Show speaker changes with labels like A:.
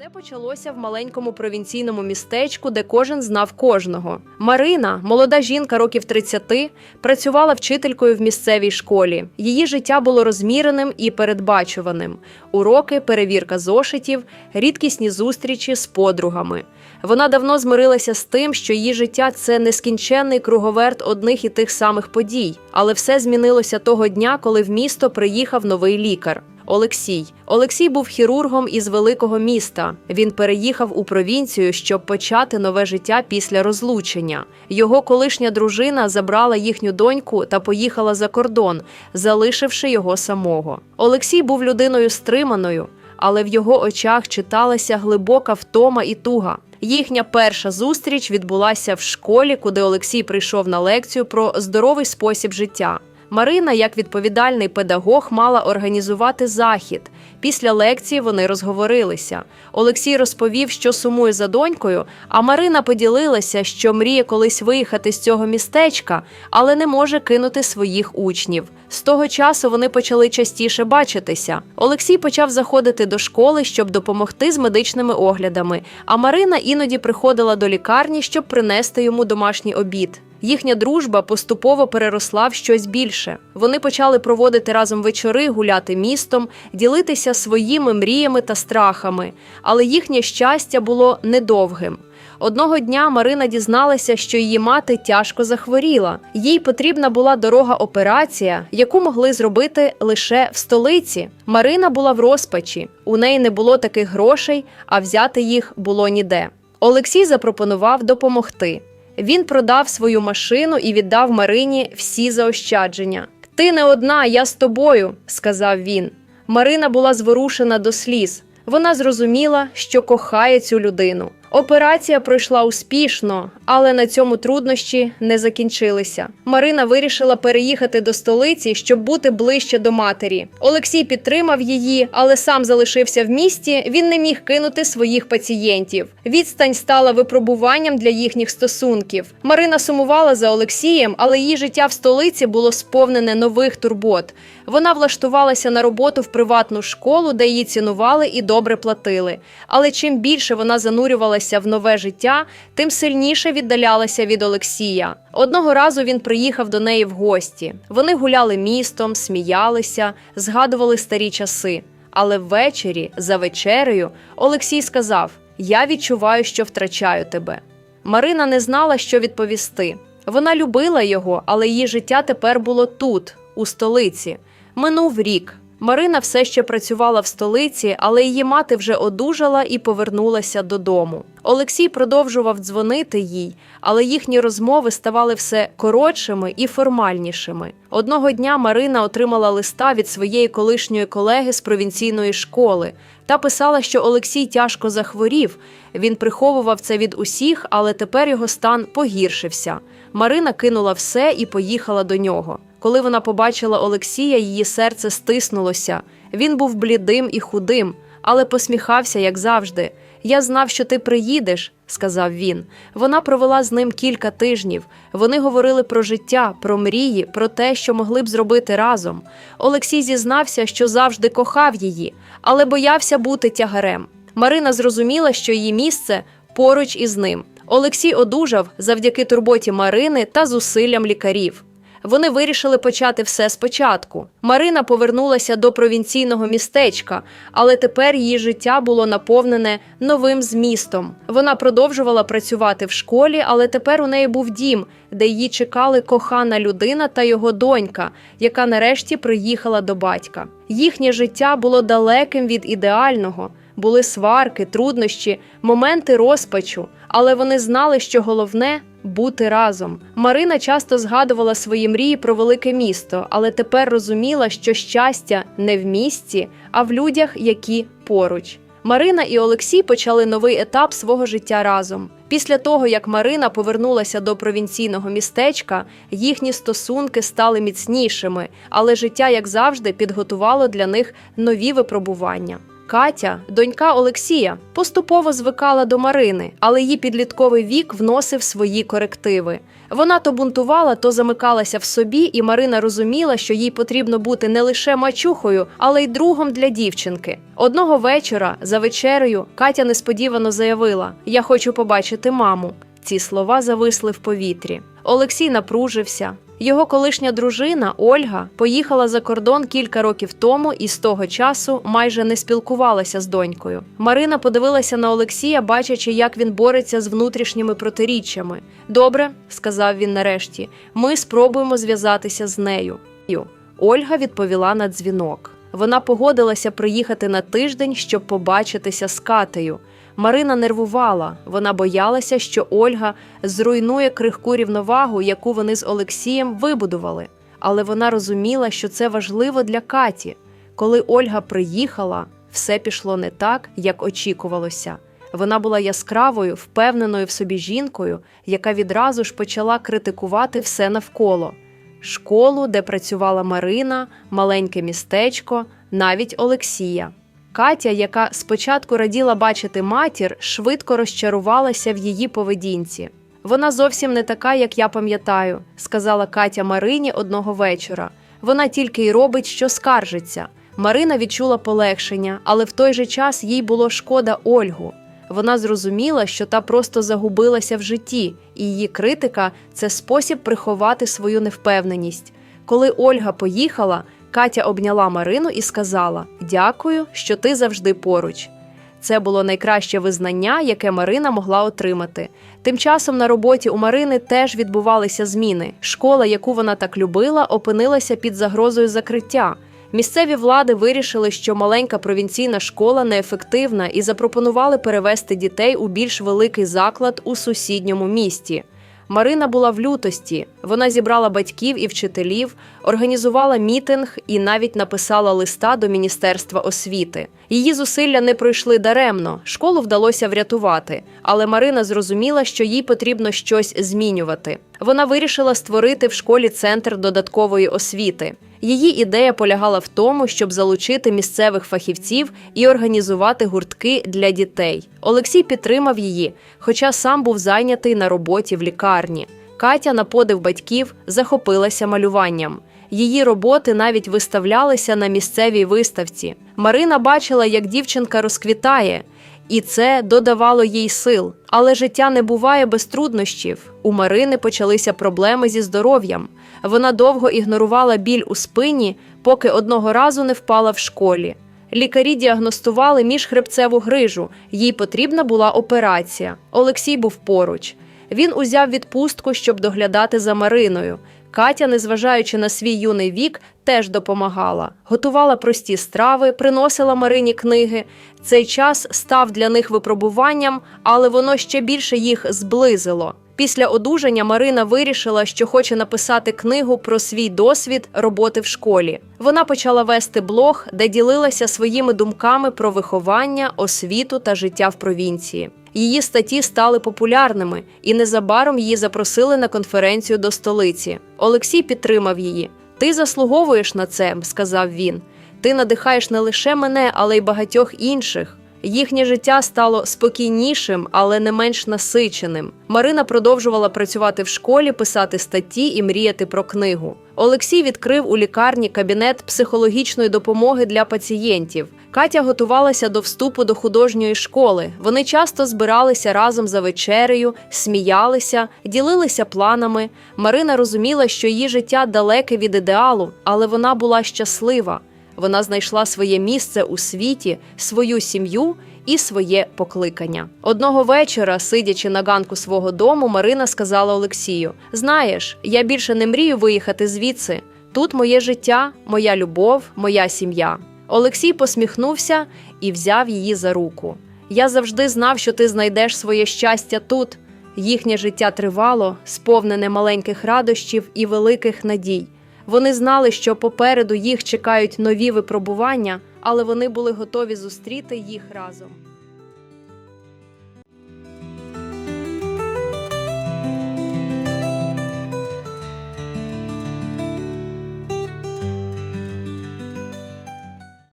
A: Все почалося в маленькому провінційному містечку, де кожен знав кожного. Марина, молода жінка років 30, працювала вчителькою в місцевій школі. Її життя було розміреним і передбачуваним. Уроки, перевірка зошитів, рідкісні зустрічі з подругами. Вона давно змирилася з тим, що її життя це нескінченний круговерт одних і тих самих подій. Але все змінилося того дня, коли в місто приїхав новий лікар. Олексій. Олексій був хірургом із великого міста. Він переїхав у провінцію, щоб почати нове життя після розлучення. Його колишня дружина забрала їхню доньку та поїхала за кордон, залишивши його самого. Олексій був людиною стриманою, але в його очах читалася глибока втома і туга. Їхня перша зустріч відбулася в школі, куди Олексій прийшов на лекцію про здоровий спосіб життя. Марина, як відповідальний педагог, мала організувати захід. Після лекції вони розговорилися. Олексій розповів, що сумує за донькою, а Марина поділилася, що мріє колись виїхати з цього містечка, але не може кинути своїх учнів. З того часу вони почали частіше бачитися. Олексій почав заходити до школи, щоб допомогти з медичними оглядами. А Марина іноді приходила до лікарні, щоб принести йому домашній обід. Їхня дружба поступово переросла в щось більше. Вони почали проводити разом вечори, гуляти містом, ділитися своїми мріями та страхами. Але їхнє щастя було недовгим. Одного дня Марина дізналася, що її мати тяжко захворіла. Їй потрібна була дорога операція, яку могли зробити лише в столиці. Марина була в розпачі. У неї не було таких грошей, а взяти їх було ніде. Олексій запропонував допомогти. Він продав свою машину і віддав Марині всі заощадження. Ти не одна, я з тобою, сказав він. Марина була зворушена до сліз. Вона зрозуміла, що кохає цю людину. Операція пройшла успішно, але на цьому труднощі не закінчилися. Марина вирішила переїхати до столиці, щоб бути ближче до матері. Олексій підтримав її, але сам залишився в місті. Він не міг кинути своїх пацієнтів. Відстань стала випробуванням для їхніх стосунків. Марина сумувала за Олексієм, але її життя в столиці було сповнене нових турбот. Вона влаштувалася на роботу в приватну школу, де її цінували і добре платили. Але чим більше вона занурювалася в нове життя, тим сильніше віддалялася від Олексія. Одного разу він приїхав до неї в гості. Вони гуляли містом, сміялися, згадували старі часи. Але ввечері, за вечерею, Олексій сказав: Я відчуваю, що втрачаю тебе. Марина не знала, що відповісти. Вона любила його, але її життя тепер було тут, у столиці. Минув рік. Марина все ще працювала в столиці, але її мати вже одужала і повернулася додому. Олексій продовжував дзвонити їй, але їхні розмови ставали все коротшими і формальнішими. Одного дня Марина отримала листа від своєї колишньої колеги з провінційної школи та писала, що Олексій тяжко захворів. Він приховував це від усіх, але тепер його стан погіршився. Марина кинула все і поїхала до нього. Коли вона побачила Олексія, її серце стиснулося. Він був блідим і худим, але посміхався, як завжди. Я знав, що ти приїдеш, сказав він. Вона провела з ним кілька тижнів. Вони говорили про життя, про мрії, про те, що могли б зробити разом. Олексій зізнався, що завжди кохав її, але боявся бути тягарем. Марина зрозуміла, що її місце поруч із ним. Олексій одужав завдяки турботі Марини та зусиллям лікарів. Вони вирішили почати все спочатку. Марина повернулася до провінційного містечка, але тепер її життя було наповнене новим змістом. Вона продовжувала працювати в школі, але тепер у неї був дім, де її чекали кохана людина та його донька, яка нарешті приїхала до батька. Їхнє життя було далеким від ідеального. Були сварки, труднощі, моменти розпачу, але вони знали, що головне бути разом. Марина часто згадувала свої мрії про велике місто, але тепер розуміла, що щастя не в місті, а в людях, які поруч. Марина і Олексій почали новий етап свого життя разом. Після того, як Марина повернулася до провінційного містечка, їхні стосунки стали міцнішими, але життя, як завжди, підготувало для них нові випробування. Катя, донька Олексія, поступово звикала до Марини, але її підлітковий вік вносив свої корективи. Вона то бунтувала, то замикалася в собі, і Марина розуміла, що їй потрібно бути не лише мачухою, але й другом для дівчинки. Одного вечора за вечерею Катя несподівано заявила: Я хочу побачити маму. Ці слова зависли в повітрі. Олексій напружився. Його колишня дружина Ольга поїхала за кордон кілька років тому і з того часу майже не спілкувалася з донькою. Марина подивилася на Олексія, бачачи, як він бореться з внутрішніми протиріччями. Добре, сказав він нарешті, ми спробуємо зв'язатися з нею. Ольга відповіла на дзвінок. Вона погодилася приїхати на тиждень, щоб побачитися з Катею. Марина нервувала, вона боялася, що Ольга зруйнує крихку рівновагу, яку вони з Олексієм вибудували. Але вона розуміла, що це важливо для Каті. Коли Ольга приїхала, все пішло не так, як очікувалося. Вона була яскравою, впевненою в собі жінкою, яка відразу ж почала критикувати все навколо школу, де працювала Марина, маленьке містечко, навіть Олексія. Катя, яка спочатку раділа бачити матір, швидко розчарувалася в її поведінці. Вона зовсім не така, як я пам'ятаю, сказала Катя Марині одного вечора. Вона тільки й робить, що скаржиться. Марина відчула полегшення, але в той же час їй було шкода Ольгу. Вона зрозуміла, що та просто загубилася в житті, і її критика це спосіб приховати свою невпевненість. Коли Ольга поїхала, Катя обняла Марину і сказала: Дякую, що ти завжди поруч. Це було найкраще визнання, яке Марина могла отримати. Тим часом на роботі у Марини теж відбувалися зміни. Школа, яку вона так любила, опинилася під загрозою закриття. Місцеві влади вирішили, що маленька провінційна школа неефективна, і запропонували перевести дітей у більш великий заклад у сусідньому місті. Марина була в лютості. Вона зібрала батьків і вчителів, організувала мітинг і навіть написала листа до Міністерства освіти. Її зусилля не пройшли даремно. Школу вдалося врятувати, але Марина зрозуміла, що їй потрібно щось змінювати. Вона вирішила створити в школі центр додаткової освіти. Її ідея полягала в тому, щоб залучити місцевих фахівців і організувати гуртки для дітей. Олексій підтримав її, хоча сам був зайнятий на роботі в лікарні. Катя, на подив батьків, захопилася малюванням. Її роботи навіть виставлялися на місцевій виставці. Марина бачила, як дівчинка розквітає, і це додавало їй сил. Але життя не буває без труднощів. У Марини почалися проблеми зі здоров'ям. Вона довго ігнорувала біль у спині, поки одного разу не впала в школі. Лікарі діагностували міжхребцеву грижу. Їй потрібна була операція. Олексій був поруч. Він узяв відпустку, щоб доглядати за Мариною. Катя, незважаючи на свій юний вік, теж допомагала, готувала прості страви, приносила Марині книги. Цей час став для них випробуванням, але воно ще більше їх зблизило. Після одужання Марина вирішила, що хоче написати книгу про свій досвід роботи в школі. Вона почала вести блог, де ділилася своїми думками про виховання, освіту та життя в провінції. Її статті стали популярними, і незабаром її запросили на конференцію до столиці. Олексій підтримав її. Ти заслуговуєш на це, сказав він. Ти надихаєш не лише мене, але й багатьох інших. Їхнє життя стало спокійнішим, але не менш насиченим. Марина продовжувала працювати в школі, писати статті і мріяти про книгу. Олексій відкрив у лікарні кабінет психологічної допомоги для пацієнтів. Катя готувалася до вступу до художньої школи. Вони часто збиралися разом за вечерею, сміялися, ділилися планами. Марина розуміла, що її життя далеке від ідеалу, але вона була щаслива. Вона знайшла своє місце у світі, свою сім'ю і своє покликання. Одного вечора, сидячи на ганку свого дому, Марина сказала Олексію: Знаєш, я більше не мрію виїхати звідси. Тут моє життя, моя любов, моя сім'я. Олексій посміхнувся і взяв її за руку. Я завжди знав, що ти знайдеш своє щастя тут. Їхнє життя тривало, сповнене маленьких радощів і великих надій. Вони знали, що попереду їх чекають нові випробування, але вони були готові зустріти їх разом.